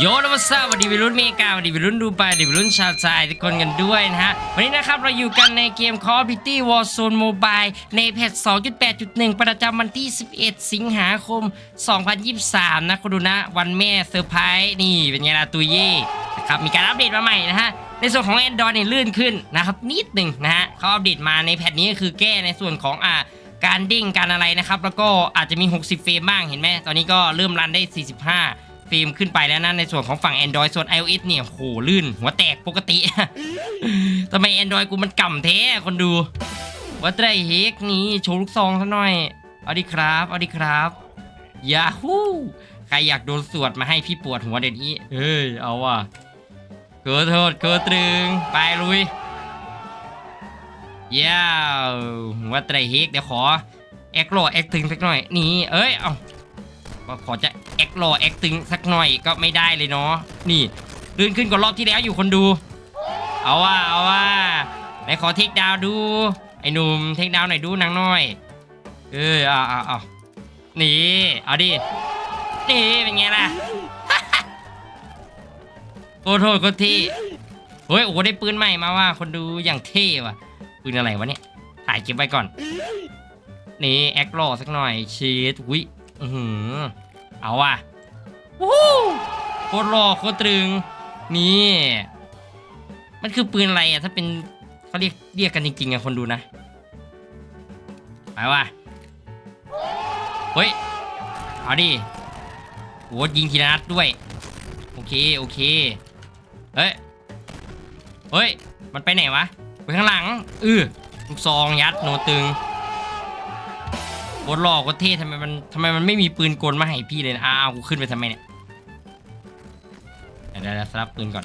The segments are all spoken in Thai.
โยนวัสดีสวัสดีวิรุณเมกาสวัสดีวิรุณดูไปสวัสดีวิรุณชาวใจทุกคนกันด้วยนะฮะ วันนี้นะครับเราอยู่กันในเกม Call of Duty Warzone Mobile ในแพท 2.8.1 ประจำวันที่ 11 สิงหาคม 2023 นะคุณดูนะวันแม่เซอร์ไพรส์นี่เป็นไงล่ะตุยเย่นะครับมีการอัปเดตมาใหม่นะฮะในส่วนของ Android เนี่ยลื่นขึ้นนะครับนิดหนึ่งนะฮะเขาอัปเดตมาในแพทนี้ก็คือแก้ในส่วนของอ่าการเด้งการอะไรนะครับแล้วก็อาจจะมี 60 เฟรมบ้างเห็นไหมตอนนี้ก็เริ่มรันได้ 45 ฟรมขึ้นไปแล้วนะในส่วนของฝั่ง Android ส่วน iOS เนี่ยโหลื่น หัวแตกปกติ ทำไม Android กูมันก่ำแท้คนดูว่าไตรเฮกนี่โชว์ลูกซองซะหน่อย เอาดิครับ เอาดิครับยาฮูใครอยากโดนสวดมาให้พี่ปวดหัวเดี๋ยวนี้เฮ้ย เอาว่ะเกิดโทษเกิดตรึง ไปลุยยาวหัวไตรเฮกเดี๋ยวขอ แอคโลแอคตึงสักหน่อย นี่ เอ้ย เอา ก็ขอจะแอคโลแอคตึงสักหน่อยก็ไม่ได้เลยเนาะนี่ลื่นขึ้นกว่ารอบที่แล้วอยู่คนดู เอาว่าเอาว่าไหนขอเทคดาวดู ไอ้หนุ่มเทคดาวหน่อยดูนังน่อย เออเอาเอาเอานี่เอาดินี่เป็นไงล่ะโคตรโทษโคตรที่เฮ้ยโอ้โหได้ปืนใหม่มาว่าคนดูอย่างเท่ว่ะปืนอะไรวะเนี่ยถ่ายเก็บไว้ก่อนนี่แอคโลสักหน่อยชีสวิ อือหือเอาว่ะวู้โคตรหล่อโคตรตรึง นี่ มันคือปืนอะไรอะ ถ้าเป็นเขาเรียกเรียกกันจริงๆอะคนดูนะไปว่ะเฮ้ย เอาดิโหยิงทีละนัดด้วย โอเค โอเค เฮ้ย เฮ้ย มันไปไหนวะ ไปข้างหลัง อือลูกซองยัดโนตึง บนหลอก็เท่ทำไมมันทำไมมันไม่มีปืนกลมาให้พี่เลยนะอ้าวกูขึ้นไปทำไมเนี่ยเดี๋ยวเดี๋ยวสลับปืนก่อน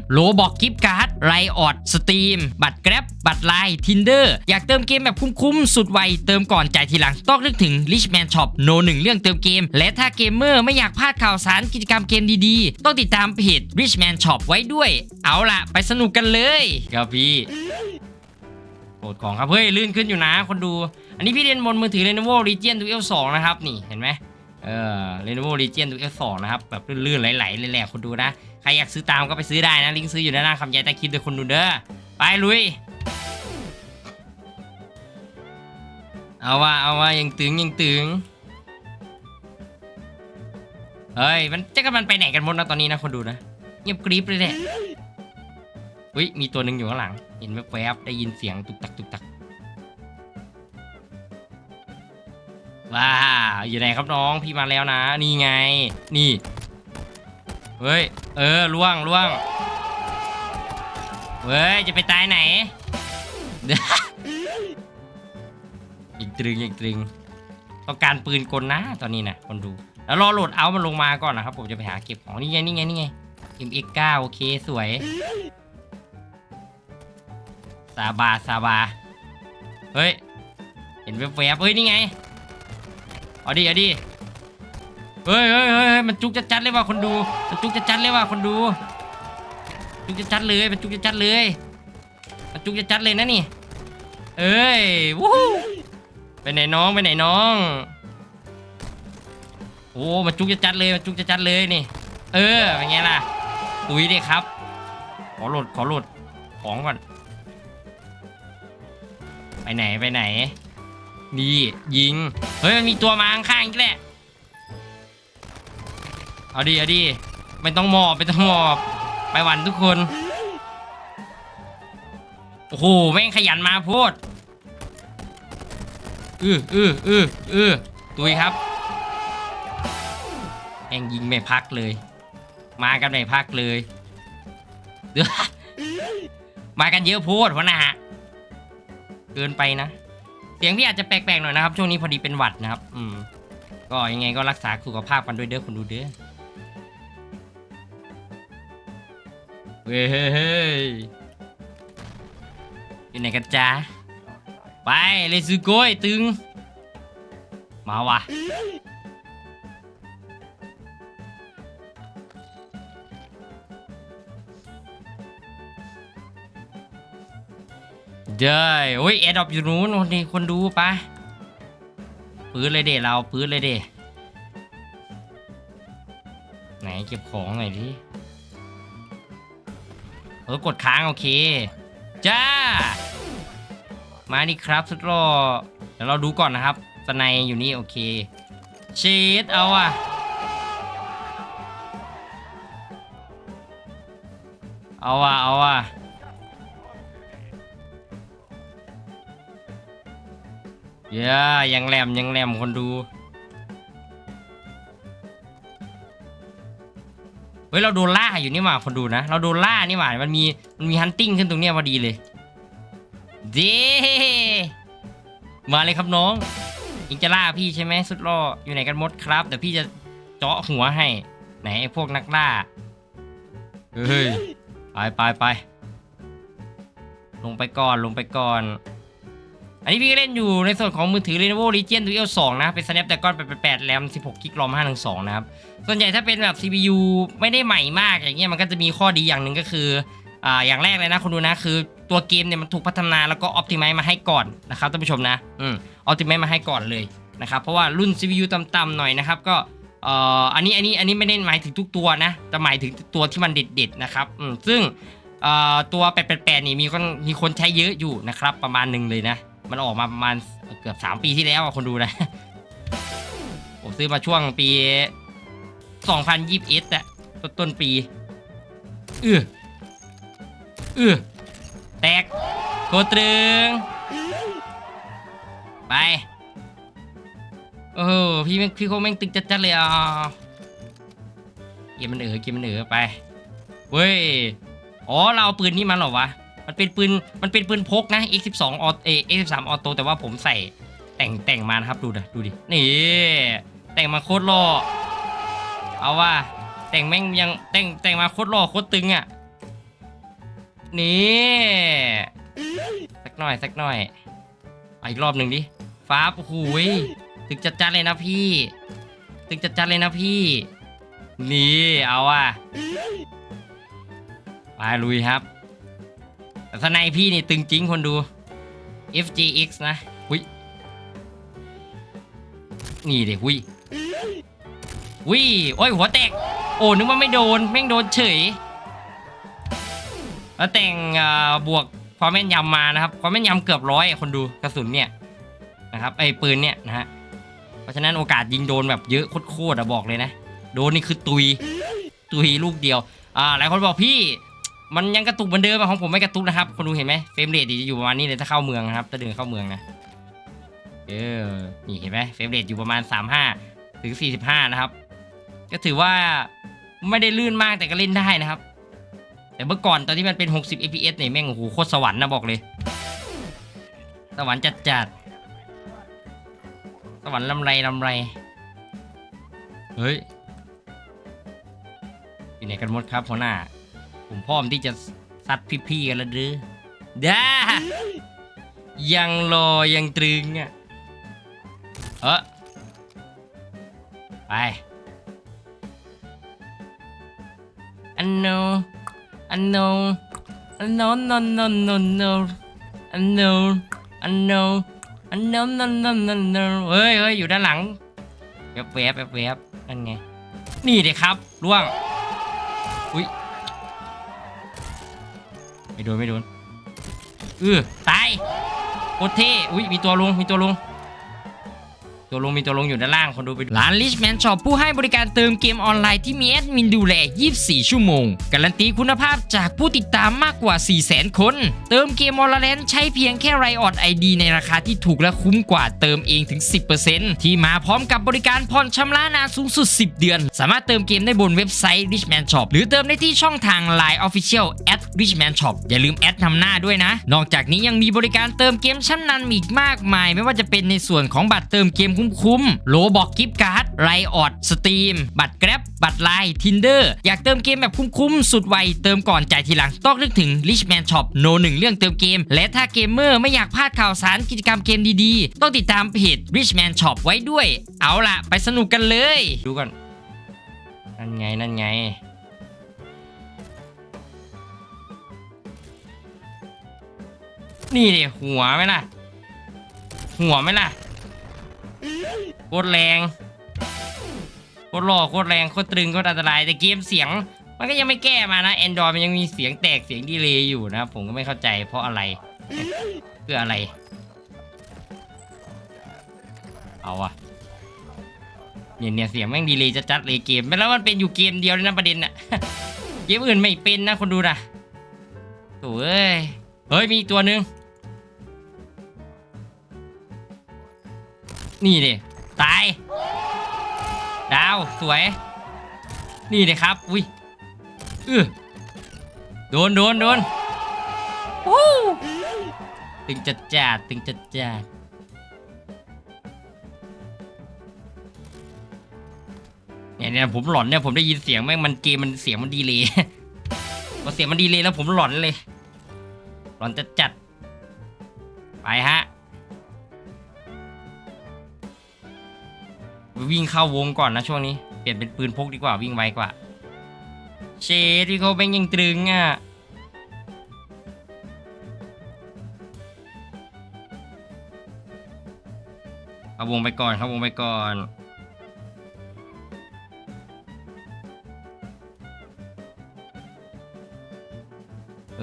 โลบอกกิฟต์การ์ดไรออดสตรีมบัตรแกร็บบัตรไลน์ทินเดอร์อยากเติมเกมแบบคุ้มๆ สุดไว เติมก่อนจ่ายทีหลัง ต้องนึกถึง Richman Shop โนหนึ่งเรื่องเติมเกม และถ้าเกมเมอร์ไม่อยากพลาดข่าวสารกิจกรรมเกมดีๆ ต้องติดตามเพจ Richman Shop ไว้ด้วย เอาล่ะ ไปสนุกกันเลยครับพี่โหดของครับ เฮ้ย ลื่นขึ้นอยู่นะคนดู อันนี้พี่เรียนบนมือถือ Lenovo Legion Duel 2 นะครับ นี่เห็นไหม เออ Lenovo Legion Duel 2นะครับ แบบลื่นๆไหลๆเลยแหละคนดูนะ ใครอยากซื้อตามก็ไปซื้อได้นะ ลิงก์ซื้ออยู่ด้านล่างคำยายใต้คลิปเดี๋ยคนดูเด้อ ไปลุย เอาว่าเอาว่ายังตึงยังตึง เฮ้ย มันจะกันมันไปไหนกันหมดนะตอนนี้นะคนดูนะ เงียบกริบเลยแหละอุ้ยมีตัวหนึ่งอยู่ข้างหลัง เห็นแวบๆได้ยินเสียงตุกตักตุกตัก ว้าอยู่ไหนครับน้องพี่มาแล้วนะ นี่ไง นี่ เฮ้ย เออล่วงล่วง เฮ้ย จะไปตายไหนอีกตรึงอีกตรึงต้องการปืนกลนะตอนนี้นะคนดู แล้วรอโหลดเอามันลงมาก่อนนะครับ ผมจะไปหาเก็บของนี่ไงนี่ไงนี่ไง MX9 โอเคสวยซาบาซาบา เฮ้ย เห็นแวบๆเฮ้ย นี่ไง เอาดิเอาดิเฮ้ยเฮ้ยเฮ้ยมันจุกจะจัดเลยว่ะคนดูมันจุกจะจัดเลยว่ะคนดูจุกจะจัดเลยมันจุกจะจัดเลยมันจุกจะจัดเลยนะนี่เอ้ยวู้ไปไหนน้องไปไหนน้องโอ้มันจุกจะจัดเลยมันจุกจะจัดเลยนี่เออเป็นไงล่ะตุยดิครับ ขอโหลดขอโหลดของก่อนไปไหนไปไหน นี่ยิง เฮ้ยมันมีตัวมาข้างๆอีกแหละเอาดิเอาดิไม่ต้องหมอบไม่ต้องหมอบ ไปหวันทุกคน โอ้โหแม่งขยันมาโพดอืออืออืออือตุยครับแม่งยิงไม่พักเลย มากันไม่พักเลยเดี๋ยวมากันเยอะโพดวะนะฮะเกินไปนะ เสียงพี่อาจจะแปลกๆหน่อยนะครับช่วงนี้พอดีเป็นหวัดนะครับ อืม ก็ยังไงก็รักษาสุขภาพกันด้วยเด้อคุณดูเด้อเฮ้ยอยู่ไหนกันจ้าไปเลยซูโกยตึง มาวะ เด้ยโอ้ยแอดดอปอยู่นู้นคนนี้คนดูปะปืนเลยเดเราปืนเลยเดไหนเก็บของหน่อยดิเออกดค้างโอเค จ้า มานี่ครับสุดรอเดี๋ยวเราดูก่อนนะครับสไนอยู่นี่โอเคเชดเอาอะเอาอะเอา เย้ยังแหลมยังแหลมคนดู เฮ้ยเราโดนล่าอยู่นี่หว่าคนดูนะ เราโดนล่านี่หว่ามันมีมันมีฮันติ้งขึ้นตรงเนี้ยพอดีเลยเด้มาเลยครับน้องอิงจะล่าพี่ใช่ไหมสุดล่ออยู่ไหนกันมดครับเดี๋ยวพี่จะเจาะหัวให้ ไหนไอ้พวกนักล่าเฮ้ยไปไปไปลงไปก่อนลงไปก่อน อันนี้พี่ก็เล่นอยู่ในส่วนของมือถือ Lenovo Legion Dual 2 นะเป็น Snapdragon 888 RAM 16 g b ROM 512 นะครับ ส่วนใหญ่ถ้าเป็นแบบ CPU ไม่ได้ใหม่มากอย่างเงี้ยมันก็จะมีข้อดีอย่างหนึ่งก็คืออ่าอย่างแรกเลยนะคุณดูนะคือตัวเกมเนี่ยมันถูกพัฒนาแล้วก็ออ t ติ i z e มาให้ก่อนนะครับท่านผู้ชมนะอืมออ t ติ i z e มาให้ก่อนเลยนะครับเพราะว่ารุ่น CPU ต่ำๆหน่อยนะครับก็เอ่ออันนี้อันนี้อันนี้ไม่ได้หมายถึงทุกตัวนะแต่หมายถึงตัวที่มันเด็ดๆนะครับอืมซึ่งเอ่อตัว 888 นี่มีคนมีคนใช้เยอะอยู่นะครับประมาณหนึ่งเลยนะ มันออกมาประมาณเกือบ 3 ปีที่แล้วคนดูนะ ผมซื้อมาช่วงปี 2021อะต้นต้นปีเออเออแตกโคตรึง ไป โอ้พี่แม่งพี่โคแม่งตึกจัดๆเลยอะเกมมันเออเกมมันเออไป เว้ย อ๋อ เราเอาปืนนี้มาหรอวะ มันเป็นปืนมันเป็นปืนพกนะ X12 ออเอ X13 ออโตแต่ว่าผมใส่แต่งแต่งมานะครับดูดิดูดินี่แต่งมาโคตรหล่อเอาว่าแต่งแม่งยังแต่งแต่งมาโคตรหล่อโคตรตึงอะนี่สักหน่อยสักหน่อยอีกรอบหนึ่งดิฟ้าโอ้โหตึกจัดจัดๆเลยนะพี่ตึกจัดจัดๆเลยนะพี่ นี่เอาอะไปลุยครับ แต่สไนพี่นี่ตึงจริงคนดู FGX นะหุยนี่เด็กหุยหุยโอ้ยหัวแตก โอ้นึกว่าไม่โดน แม่งโดนเฉย แล้วแต่งบวกความแม่นยำมานะครับ ความแม่นยำเกือบร้อยคนดูกระสุนเนี่ยนะครับไอ้ปืนเนี่ยนะฮะเพราะฉะนั้นโอกาสยิงโดนแบบเยอะโคตรๆอะบอกเลยนะ โดนนี่คือตุย ตุยลูกเดียวอ่าหลายคนบอกพี่ มันยังกระตุกเหมือนเดิมอะของผมไม่กระตุกนะครับคนดูเห็นไหมเฟรมเรทจะอยู่ประมาณนี้เลยถ้าเข้าเมืองนะครับถ้าเดินเข้าเมืองนะเออนี่เห็นไหมเฟรมเรทอยู่ประมาณ 35 ถึง 45 นะครับ ก็ถือว่าไม่ได้ลื่นมากแต่ก็เล่นได้นะครับ แต่เมื่อก่อนตอนที่มันเป็น 60 fps เนี่ยแม่งโอ้โหโคตรสวรรค์นะบอกเลย สวรรค์จัดจัดๆสวรรค์ลำไรลำไรเฮ้ยอยู่ไหนกันหมดครับหัวหน้า ผมพร้อมที่จะซัดพี่ๆกันแล้วหรือด้ายังรอยังตรึงอะเออไป อันโนอันโนอันโน no no no no อันโนอันโนอันโน no no no no เฮ้ยเฮ้ยอยู่ด้านหลังแวบแวบแวบแวบนั่นไง นี่เด็กครับล่วง ไม่โดนไม่โดนเออตายโคตรเท่อุ้ยมีตัวลงมีตัวลง ตัวลงมีตัวลงอยู่ด้านล่างคนดูไปดูร้าน Richman Shop ผู้ให้บริการเติมเกมออนไลน์ที่มีแอดมินดูแล 24 ชั่วโมง การันตีคุณภาพจากผู้ติดตามมากกว่า 400,000 คน เติมเกมออนไลน์ใช้เพียงแค่ไรออดไอดีในราคาที่ถูกและคุ้มกว่าเติมเองถึง 10%ที่มาพร้อมกับบริการผ่อนชำระนานสูงสุด 10 เดือน สามารถเติมเกมได้บนเว็บไซต์ Richman Shop หรือเติมได้ที่ช่องทาง Line Official at Richman Shop อย่าลืมแอดนำหน้าด้วยนะ นอกจากนี้ยังมีบริการเติมเกมชั้นนำอีกมากมาย ไม่ว่าจะเป็นในส่วนของบัตรเติมเกมคุ้มๆโลบอกกิฟต์การ์ดไลออดสตรีม บัตรแกร็บบัตรไลน์ทินเดอร์อยากเติมเกมแบบคุ้มๆ สุดไว เติมก่อนจ่ายทีหลัง ต้องนึกถึง Richman Shop โนหนึ่งเรื่องเติมเกม และถ้าเกมเมอร์ไม่อยากพลาดข่าวสารกิจกรรมเกมดีๆ ต้องติดตามเพจ Richman Shop ไว้ด้วย เอาล่ะ ไปสนุกกันเลย ดูก่อน นั่นไง นั่นไงนี่ดิหัวไหมล่ะ หัวไหมล่ะ โคตรแรงโคตรหล่อโคตรแรงโคตรตรึงโคตรอันตรายแต่เกมเสียง มันก็ยังไม่แก้มานะ Android มันยังมีเสียงแตกเสียงดีเลย์อยู่นะผมก็ไม่เข้าใจเพราะอะไรเพื่ออะไร เอาอะเนี่ยเนี่ยเสียงแม่งดีเลย์จัดๆเลยเกมแล้วมันเป็นอยู่เกมเดียวเลยนะประเด็นน่ะเกมอื่นไม่เป็นนะคนดูนะโถ่เอ้ยเฮ้ยมีตัวหนึ่ง นี่ดิตาย ดาว สวย นี่เลยครับ อุ้ยอือโดนโดนโดนวู้ตึงจัดจัดตึงจัดจัดเนี่ยเนี่ยผมหลอนเนี่ยผมได้ยินเสียงแม่งมันเกมมันเสียงมันดีเลยพอเสียงมันดีเลยแล้วผมหลอนเลย หลอนจัดจัดไปฮะ วิ่งเข้าวงก่อนนะช่วงนี้ เปลี่ยนเป็นปืนพกดีกว่าวิ่งไวกว่า เชดที่เขาเป็นยังตรึงอะเอาวงไปก่อนเข้าวงไปก่อน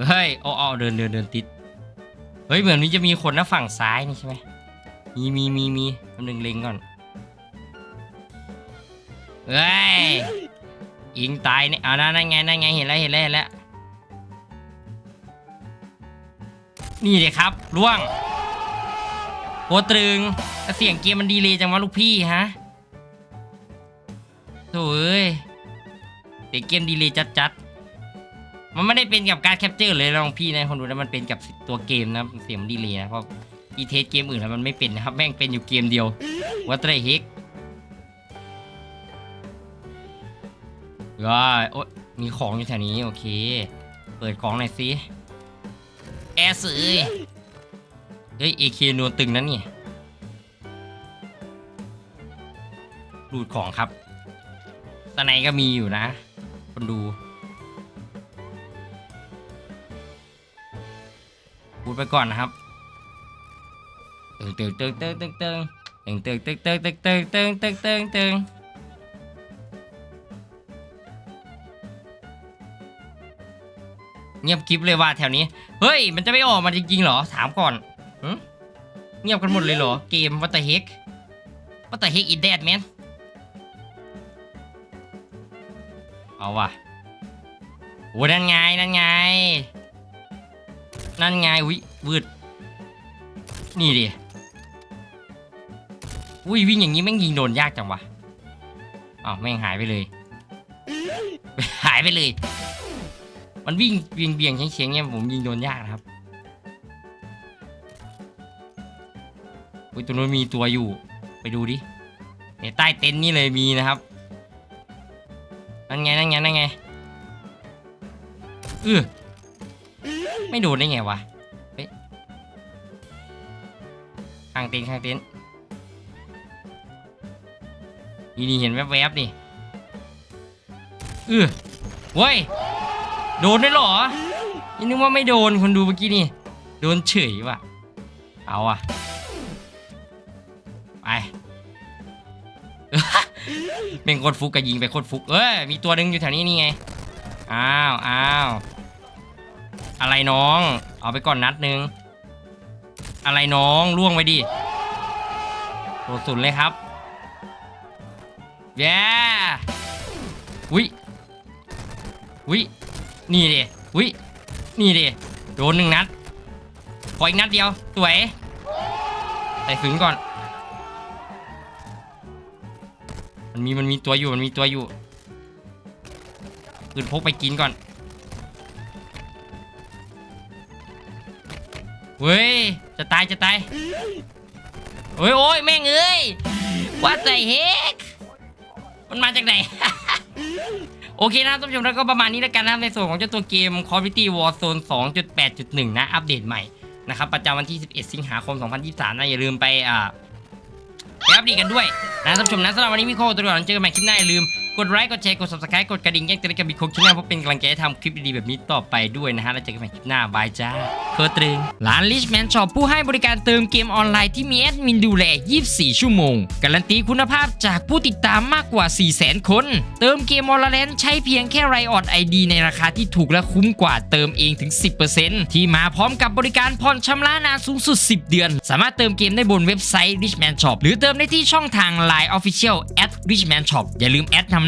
เฮ้ยเอาเอเดินเดินเดินติด เฮ้ย เหมือนมันจะมีคนนะฝั่งซ้ายนี่ใช่ไหมมีมีมีมีคำหนึ่งเล็งก่อน เฮ้ยยิงตายเนี่ยเอานั่นนั่นไงนั่นไงเห็นแล้วเห็นแล้วเห็นแล้ว นี่เลยครับล่วงโคตรตรึงแต่เสียงเกมมันดีเลยจังวะลูกพี่ฮะโถ่เอ้ยเสียงเกมดีเลยจัดๆ มันไม่ได้เป็นกับการแคปเจอร์เลยลองพี่นะคนดูนะมันเป็นกับตัวเกมนะเสียงมันดีเลยนะเพราะอีเทสเกมอื่นแล้วมันไม่เป็นนะครับแม่งเป็นอยู่เกมเดียววัตเตอร์เฮก ก็โอ๊ยมีของอยู่แถวนี้โอเค เปิดของหน่อยสิแอสเอ้ยเฮ้ยเอเคนวลตึงนั้นนี่รูดของครับสไนก็มีอยู่นะ คนดูพูดไปก่อนนะครับตึงตึงตึงตึงตึงตึงตึงตึงตึงตึงตึงตึงตึงตึง เงียบกริบเลยว่าแถวนี้ เฮ้ย มันจะไม่ออกมาจริงๆเหรอ ถามก่อนเงียบกันหมดเลยเหรอ เกมวัตเตอร์เฮกวัตเตอร์เฮกอินเดดแมนเอาว่ะโอ้นั่นไง นั่นไง นั่นไง อุ้ยวืด นี่ดิ อุ้ยวิ่งอย่างนี้แม่งยิงโดนยากจังวะอ้าวแม่งหายไปเลย หายไปเลย มันวิ่งเบียงเบียงๆเฉียงเนี่ยผมยิงโดนยากนะครับอุ้ยตัวนู้นมีตัวอยู่ ไปดูดิเนี่ยใต้เต็นท์นี่เลยมีนะครับนั่นไงนั่นไงนั่นไงเออไม่โดนได้ไงวะเฮ้ยข้างเต็นท์ข้างเต็นท์นี่นี่เห็นแวบๆนี่เออเว้ย โดนได้หรอนี่นึกว่าไม่โดนคนดูเมื่อกี้นี่ โดนเฉยว่ะ เอาอะ ไปเป็นโคตรฟุกกับยิงไปโคตรฟุก เอ้ย มีตัวหนึ่งอยู่แถวนี้นี่ไง อ้าว อ้าว อะไรน้อง เอาไปก่อนนัดหนึง อะไรน้องล่วงไปดิโดดสุดเลยครับ แย่ อุ้ยอุ้ย นี่ดิอุ้ยนี่ดิโดนหนึ่งนัดขออีกนัดเดียวสวยใส่ฝืนก่อน มันมีมันมีตัวอยู่มันมีตัวอยู่ปืนพกไปกินก่อนเว้ยจะตายจะตายเฮ้ยโอ้ยแม่งเอ้ยว่าใจเฮกมันมาจากไหน โอเคนะท่านผู้ชมแล้วก็ประมาณนี้แล้วกันนะในส่วนของเจ้าตัวเกม Call of Duty Warzone 2.8.1 นะ อัปเดตใหม่นะครับประจำวันที่ 11 สิงหาคม 2023 นะ อย่าลืมไปอ่าไปอัปเดตกันด้วยนะท่านผู้ชมนะสำหรับวันนี้มีโค้ดตัวก่อนเจอกันใหม่คลิปหน้าอย่าลืม กดไลค์กดแชร์กด subscribe กดกระดิ่งแจ้งเตือนกันมีค้ดคลิปหน้าเพราะเป็นกำลังใจให้ทำคลิปดีๆแบบนี้ต่อไปด้วยนะฮะแล้วเจอกันใหม่คลิปหน้าบายจ้าโคตรึงร้าน Richman Shop ผู้ให้บริการเติมเกมออนไลน์ที่มีแอดมินดูแล 24 ชั่วโมง การันตีคุณภาพจากผู้ติดตามมากกว่า 400,000 คน เติมเกมออนไลน์ใช้เพียงแค่ไรออดไอดีในราคาที่ถูกและคุ้มกว่าเติมเองถึง 10%ที่มาพร้อมกับบริการผ่อนชำระนานสูงสุด 10 เดือน สามารถเติมเกมได้บนเว็บไซต์ Richman Shop หรือเติมได้ที่ช่องทาง Line Official at Richman Shop อย่าลืมแอดนำ